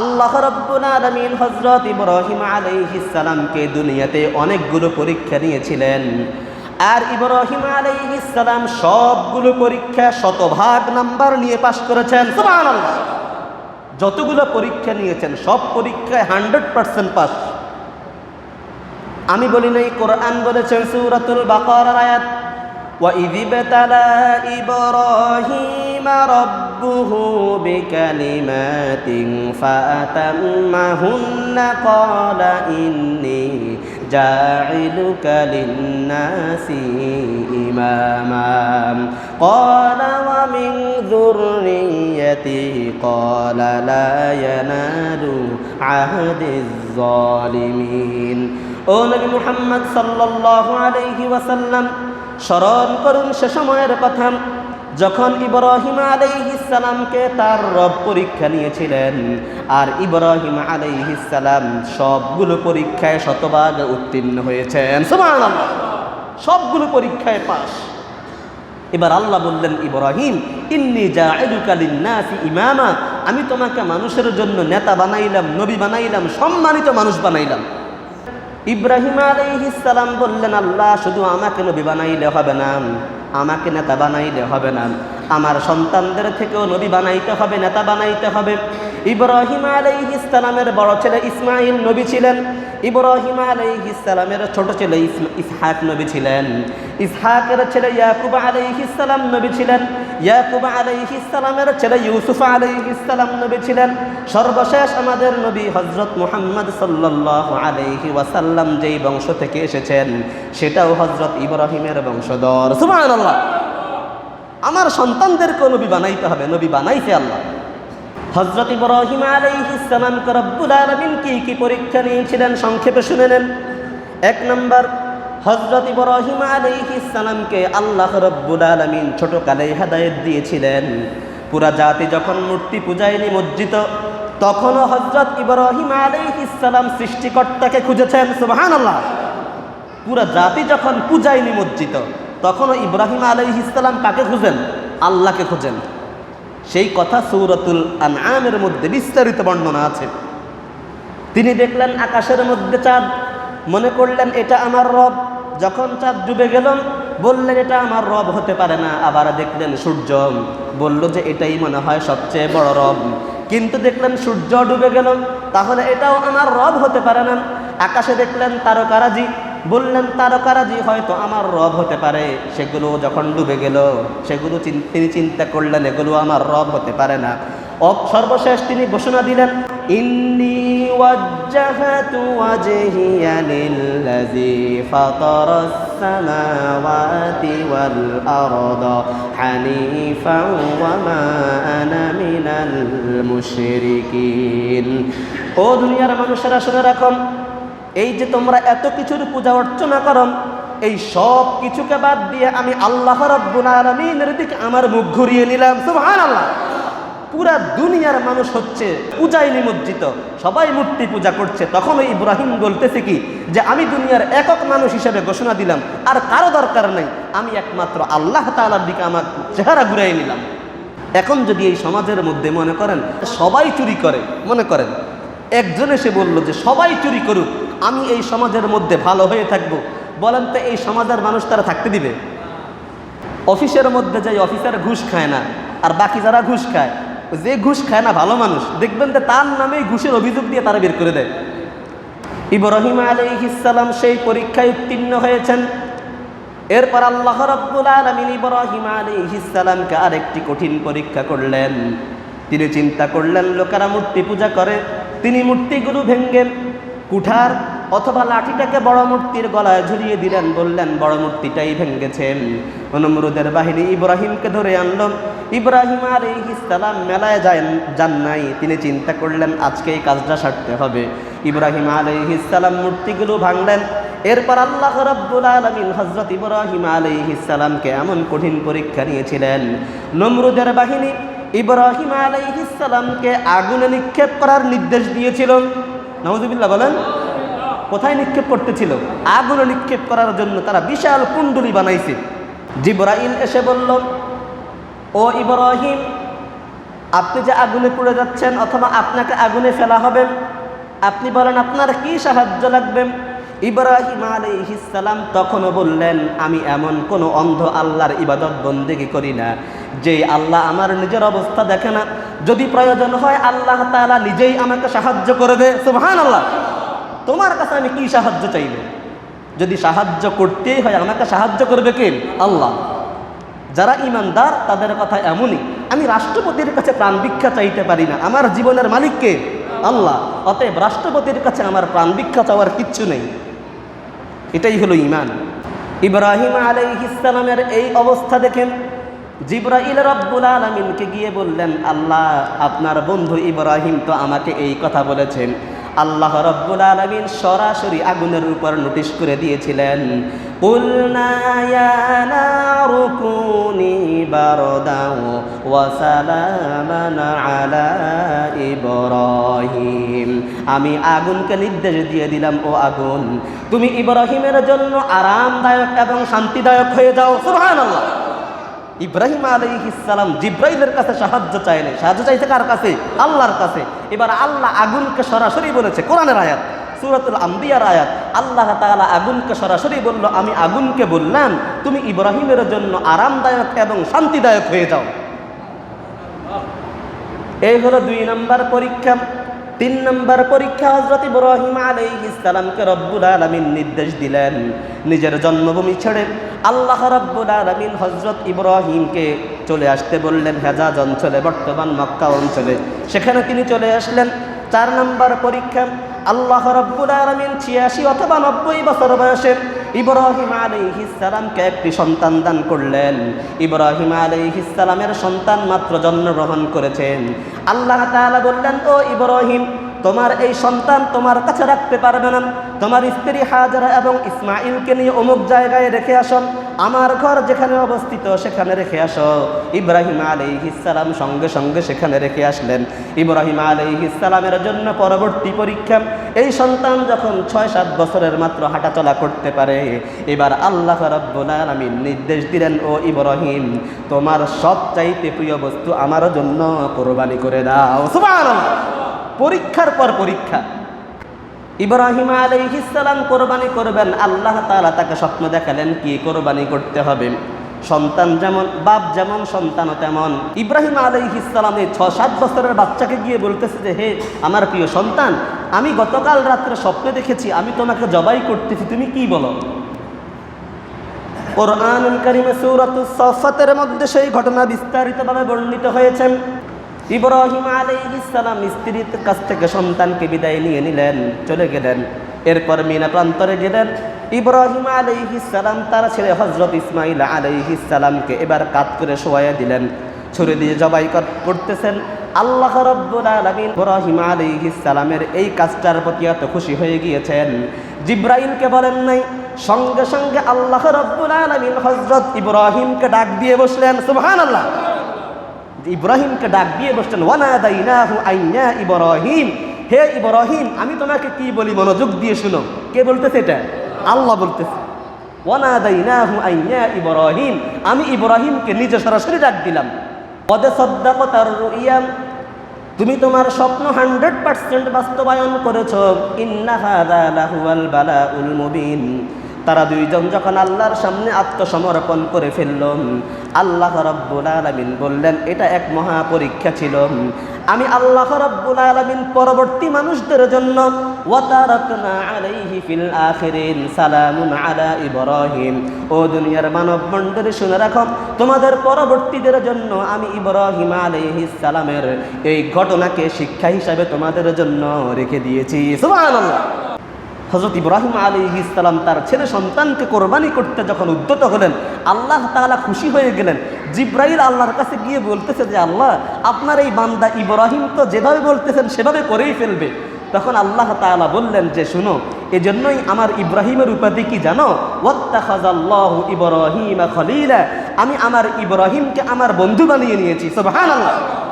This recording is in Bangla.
আল্লাহ রব্বুল আলামিন হযরত ইব্রাহিম আলাইহিস সালামকে দুনিয়াতে অনেকগুলো পরীক্ষা নিয়েছিলেন। আর ইব্রাহিম আলাইহিস সালাম সবগুলো পরীক্ষা শতভাগ নাম্বার নিয়ে পাশ করেছেন। যতগুলো পরীক্ষা নিয়েছেন, সব পরীক্ষায় হান্ড্রেড পার্সেন্ট পাস আমি বলি নাই, কোরআন বলেছেন সূরাতুল বাকারার আয়াত وَإِذِ ابْتَلَى إِبْرَاهِيمَ رَبُّهُ بِكَلِمَاتٍ فَأَتَمَّهُنَّ قَالَ إِنِّي جَاعِلُكَ لِلنَّاسِ إِمَامًا قَالَ وَمِنْ ذُرِّيَّتِي قَالَ لَا يَنَالُ عَهْدِ الظَّالِمِينَ ও নবী মুহাম্মদ সাল্লাল্লাহু আলাইহি ওয়াসাল্লাম স্মরণ করুন সে সময়ের কথা। যখন ইব্রাহিম আলাইহিসালামকে তার রব পরীক্ষা নিয়েছিলেন, আর ইব্রাহিম আলাইহিসালাম সবগুলো পরীক্ষায় শতভাগ উত্তীর্ণ হয়েছেন। সবগুলো পরীক্ষায় পাস এবার আল্লাহ বললেন, ইব্রাহিম, ইন্নি জাইলুকা লিন্নাসি ইমামা। আমি তোমাকে মানুষের জন্য নেতা বানাইলাম, নবী বানাইলাম, সম্মানিত মানুষ বানাইলাম। ইব্রাহিম আলাইহিসালাম বললেন, আল্লাহ, শুধু আমাকে নবী বানাইলে হবে না, আমাকে নেতা বানাইলে হবে না, আমার সন্তানদের থেকেও নবী বানাইতে হবে, নেতা বানাইতে হবে। ইব্রাহিম আলাইহিসালামের বড় ছেলে ইসমাইল নবী ছিলেন। ইব্রাহিম আলাইহিসালামের ছোট ছেলে ইসহাক নবী ছিলেন। ইসহাকের ছেলে ইয়াকুব আলাইহিসালাম নবী ছিলেন। ইয়াকুব আলাইহিসালামের ছেলে ইউসুফ আলাইহিসালাম নবী ছিলেন। সর্বশেষ আমাদের নবী হজরত মুহাম্মদ সাল্লাল্লাহু আলাইহি ওয়াসাল্লাম যেই বংশ থেকে এসেছেন, সেটাও হজরত ইব্রাহিমের বংশধর। সুবহানাল্লাহ! আমার সন্তানদেরকেও নবী বানাইতে হবে, নবী বানাইছে আল্লাহ। হজরত ইব্রাহিম আলাইহিস সালামকে রব্বুল আলামিন কি কি পরীক্ষা নিয়েছিলেন? সংক্ষেপে শুনে নেন। এক নম্বর হজরত ইব্রাহিম আলাইহিস সালামকে আল্লাহ রব্বুল আলামিন ছোটকালে হেদায়েত দিয়েছিলেন। পুরা জাতি যখন মূর্তি পূজায় নিমজ্জিত, তখনও হজরত ইব্রাহিম আলাইহিস সালাম সৃষ্টিকর্তাকে খুঁজেছেন। সুবহানাল্লাহ! পুরা জাতি যখন পূজায় নিমজ্জিত, তখনও ইব্রাহিম আলাইহিস ইসলাম কাকে খুঁজেন? আল্লাহকে খুঁজেন। সেই কথা সৌরতুল আনআমের মধ্যে বিস্তারিত বর্ণনা আছে। তিনি দেখলেন আকাশের মধ্যে চাঁদ, মনে করলেন এটা আমার রব। যখন চাঁদ ডুবে গেল, বললেন এটা আমার রব হতে পারে না। আবার দেখলেন সূর্য, বলল যে এটাই মনে হয় সবচেয়ে বড় রব। কিন্তু দেখলেন সূর্য ডুবে গেল, তাহলে এটাও আমার রব হতে পারে না। আকাশে দেখলেন তারকারাজি বললেন, তারকারাজি হয়তো আমার রব হতে পারে। সেগুলো যখন ডুবে গেল, সেগুলো তিনি চিন্তা করলেন, এগুলো আমার রব হতে পারে না। অব সর্বশেষ তিনি ঘোষণা দিলেন ও দুনিয়ার মানুষেরা শুনে রাখুন এই যে তোমরা এত কিছুর পূজা অর্চনা করো, এই সব কিছুকে বাদ দিয়ে আমি আল্লাহ রব্বুল দিকে আমার মুখ ঘুরিয়ে নিলাম, সুবহানাল্লাহ। পুরা দুনিয়ার মানুষ হচ্ছে পূজায় নিমজ্জিত, সবাই মূর্তি পূজা করছে। তখন ওই ইব্রাহিম বলতেছে কি, যে আমি দুনিয়ার একক মানুষ হিসেবে ঘোষণা দিলাম, আর কারও দরকার নেই, আমি একমাত্র আল্লাহ তাআলার দিকে আমার চেহারা ঘুরাই নিলাম। এখন যদি এই সমাজের মধ্যে মনে করেন, সবাই চুরি করে, মনে করেন, একজন এসে বলল যে সবাই চুরি করুক আমি এই সমাজের মধ্যে ভালো হয়ে থাকব। বলেন তো, এই সমাজের মানুষ তারা থাকতে দিবে? অফিসের মধ্যে যাই অফিসার ঘুষ খায় না, আর বাকি যারা ঘুষ খায়, যে ঘুষ খায় না, ভালো মানুষ, দেখবেন যে তার নামেই ঘুষের অভিযোগ দিয়ে তারা বের করে দেয়। ইব্রাহিম আলাইহিসসালাম সেই পরীক্ষায় উত্তীর্ণ হয়েছেন। এরপর আল্লাহ রাব্বুল আলামিন ইব্রাহিম আলাইহিস সালামকে আরেকটি কঠিন পরীক্ষা করলেন। তিনি চিন্তা করলেন, লোকেরা মূর্তি পূজা করে, তিনি মূর্তিগুলো ভেঙ্গেন, কুঠার অথবা লাঠিটাকে বড় মূর্তির গলায় ঝুলিয়ে দিলেন, বললেন, বড় মূর্তিটাই ভেঙ্গেছেন নমরুদের বাহিনী ইব্রাহিমকে ধরে আনল। ইব্রাহিম আলাইহিস সালাম মেলায় যায়, যান নাই। তিনি চিন্তা করলেন, আজকে এই কাজটা সারতে হবে। ইব্রাহিম আলাইহিস সালাম মূর্তিগুলো ভাঙলেন। এরপর আল্লাহ রাব্বুল আলামিন হজরত ইব্রাহিম আলাইহিস সালামকে এমন কঠিন পরীক্ষা নিয়েছিলেন। নমরুদের বাহিনী ইব্রাহিম আলাইহিস সালামকে আগুনে নিক্ষেপ করার নির্দেশ দিয়েছিল। নাউজুবিল্লাহ বলেন। কোথায় নিক্ষেপ করতেছিল? আগুনে নিক্ষেপ করার জন্য তারা বিশাল কুণ্ডলি বানাইছে। জিব্রাইল এসে বলল, ও ইব্রাহিম, আপনি যে আগুনে পুড়ে যাচ্ছেন অথবা আপনাকে আগুনে ফেলা হবে, আপনি বলেন আপনার কি সাহায্য লাগবে? ইব্রাহিম আলাইহিসালাম তখনও বললেন, আমি এমন কোনো অন্ধ আল্লাহর ইবাদত বন্দেগি করি না। যে আল্লাহ আমার নিজের অবস্থা দেখে না। যদি প্রয়োজন হয় আল্লাহ তাআলা নিজেই আমাকে সাহায্য করবে সুবহান আল্লাহ তোমার কাছে আমি কি সাহায্য চাইব? যদি সাহায্য করতেই হয়, আমাকে সাহায্য করবে কে? আল্লাহ। যারা ইমানদার, তাদের কথা এমনই। আমি রাষ্ট্রপতির কাছে প্রাণ ভিক্ষা চাইতে পারি না। আমার জীবনের মালিককে আল্লাহ। অতএব রাষ্ট্রপতির কাছে আমার প্রাণ ভিক্ষা চাওয়ার কিচ্ছু নেই। এটাই হলো ইমান। ইব্রাহিম ইসলামের এই অবস্থা দেখেন। জিব্রাইল রব্বুল আলমিনকে গিয়ে বললেন, আল্লাহ, আপনার বন্ধু ইব্রাহিম তো আমাকে এই কথা বলেছেন। আল্লাহ রব্বুল আলমিন সরাসরি আগুনের উপর নোটিশ করে দিয়েছিলেন আমি আগুনকে নির্দেশ দিয়ে দিলাম, ও আগুন, তুমি ইব্রাহিমের জন্য আরামদায়ক এবং শান্তিদায়ক হয়ে যাও। সুবহানাল্লাহ। ইব্রাহিম আলাইহিসসালাম জিব্রাইলের কাছে সাহায্য চাইলে, সাহায্য চাইছে কার কাছে? আল্লাহর কাছে। এবার আল্লাহ আগুনকে সরাসরি বলেছে, কোরআনের আয়াত, সুরাতুল আম্বিয়ার আয়াত। আল্লাহ তাআলা আগুনকে সরাসরি বলল, আমি আগুনকে বললাম, তুমি ইব্রাহিমের জন্য আরামদায়ক এবং শান্তিদায়ক হয়ে যাও। এই হলো দুই নম্বর পরীক্ষা। তিন নম্বর পরীক্ষা হজরত ইব্রাহিম আলাইহিসসালামকে রব্বুল আলামিন নির্দেশ দিলেন, নিজের জন্মভূমি ছেড়ে আল্লাহ রব্বুল আলামিন হজরত ইব্রাহিমকে চলে আসতে বললেন হেজাজ অঞ্চলে, বর্তমান মক্কা অঞ্চলে। সেখানে তিনি চলে আসলেন। চার নম্বর পরীক্ষা, আল্লাহ রব্বুল আলামিন ছিয়াশি অথবা নব্বই বছর বয়সে ইব্রাহিম আলাইহিসালামকে একটি সন্তান দান করলেন। ইব্রাহিম আলাইহিসালামের সন্তান মাত্র জন্মগ্রহণ করেছেন। আল্লাহ তাআলা বললেন, ও ইব্রাহিম তোমার এই সন্তান তোমার কাছে রাখতে পারবে না। তোমার স্ত্রী হাজারা এবং ইসমাইলকে নিয়ে অমুক জায়গায় রেখে আসো। আমার ঘর যেখানে অবস্থিত সেখানে রেখে আসো। ইব্রাহিম আলাইহিসসালাম সঙ্গে সঙ্গে সেখানে রেখে আসলেন। ইব্রাহিম আলাইহিসসালামের জন্য পরবর্তী পরীক্ষা, এই সন্তান যখন ছয় সাত বছরের মাত্র হাঁটাচলা করতে পারে, এবার আল্লাহ রাব্বুল আলামিন নির্দেশ দিলেন, ও ইব্রাহিম, তোমার সবচাইতে প্রিয় বস্তু আমার জন্য কোরবানি করে দাও। সুবহানাল্লাহ। পরীক্ষার পর পরীক্ষা। ইব্রাহিম আলাইহিসসালাম কোরবানি করবেন, আল্লাহ তাআলা তাকে স্বপ্ন দেখালেন কি কোরবানি করতে হবে। সন্তান যেমন, বাপ যেমন, সন্তানও তেমন। ইব্রাহিম আলাইহিসসালাম এই ছ সাত বছরের বাচ্চাকে গিয়ে বলতেছে যে, হে আমার প্রিয় সন্তান, আমি গতকাল রাত্রে স্বপ্নে দেখেছি, আমি তোমাকে জবাই করতেছি, তুমি কি বলো? কোরআনুল কারিমে সূরাতুস সাফাতের মধ্যে সেই ঘটনা বিস্তারিতভাবে বর্ণিত হয়েছে। ইব্রাহিম আলাইহিসসালাম স্ত্রীর কাছ থেকে সন্তানকে বিদায় নিয়ে নিলেন, চলে গেলেন। এরপর মিনা প্রান্তরে গেলেন। ইব্রাহিম আলাইহিসসালাম তার ছেলে হজরত ইসমাইল আলাইহিসসালামকে এবার কাত করে শোয়াইয়া দিলেন। ছুরি দিয়ে জবাই কর- করতেছেন, আল্লাহ রব্বুল আলামিন ইব্রাহিম আলাইহিসসালামের এই কাজটার প্রতি এত খুশি হয়ে গিয়েছেন। জিব্রাইলকে বলেন নাই, সঙ্গে সঙ্গে আল্লাহ রব্বুল আলামিন হজরত ইব্রাহিমকে ডাক দিয়ে বসলেন, সুবহানাল্লাহ। ইব্রাহিমকে ডাক দিয়ে বসলেন ওয়ানাদাইনাহু আইয়া ইব্রাহিম। হে ইব্রাহিম, আমি তোমাকে কি বলি মনোযোগ দিয়ে শুনো। কে বলতেছে এটা? আল্লাহ বলতেছে। ওয়ানাদাইনাহু আইয়া ইব্রাহিম। আমি ইব্রাহিমকে নিজে সরাসরি ডাক দিলাম। পদে সদ্দাকতার রুইয়াম তুমি তোমার স্বপ্ন হান্ড্রেড পার্সেন্ট বাস্তবায়ন করেছ। ইন্না হাদা লাহুয়াল বালাউল মুবিন। তারা দুইজন যখন আল্লাহর সামনে আত্মসমর্পণ করে ফেলল, আল্লাহ রব্বুল আলমিন বললেন, এটা এক মহা পরীক্ষা ছিল। আমি আল্লাহ রব্বুল আলমিন পরবর্তী মানুষদের জন্য ও দুনিয়ার মানব মণ্ডলী শুনে রাখো, তোমাদের পরবর্তীদের জন্য আমি ইব্রাহিম আলাইহিস সালামের এই ঘটনাকে শিক্ষা হিসাবে তোমাদের জন্য রেখে দিয়েছি। সুবহানাল্লাহ। হজরত ইব্রাহিম আলী ইসলাম তার ছেলে সন্তানকে কোরবানি করতে যখন উদ্যত হলেন, আল্লাহ তাআলা খুশি হয়ে গেলেন। জিব্রাইল আল্লাহর কাছে গিয়ে বলতেছে যে, আল্লাহ, আপনার এই বান্দা ইব্রাহিম তো যেভাবে বলতেছেন সেভাবে করেই ফেলবে। তখন আল্লাহ তাআলা বললেন যে, শুনো, এজন্যই আমার ইব্রাহিমের উপাধি কি জানো? ইব্রাহিমা খলিলা। আমি আমার ইব্রাহিমকে আমার বন্ধু বানিয়ে নিয়েছি। সুবহানাল্লাহ।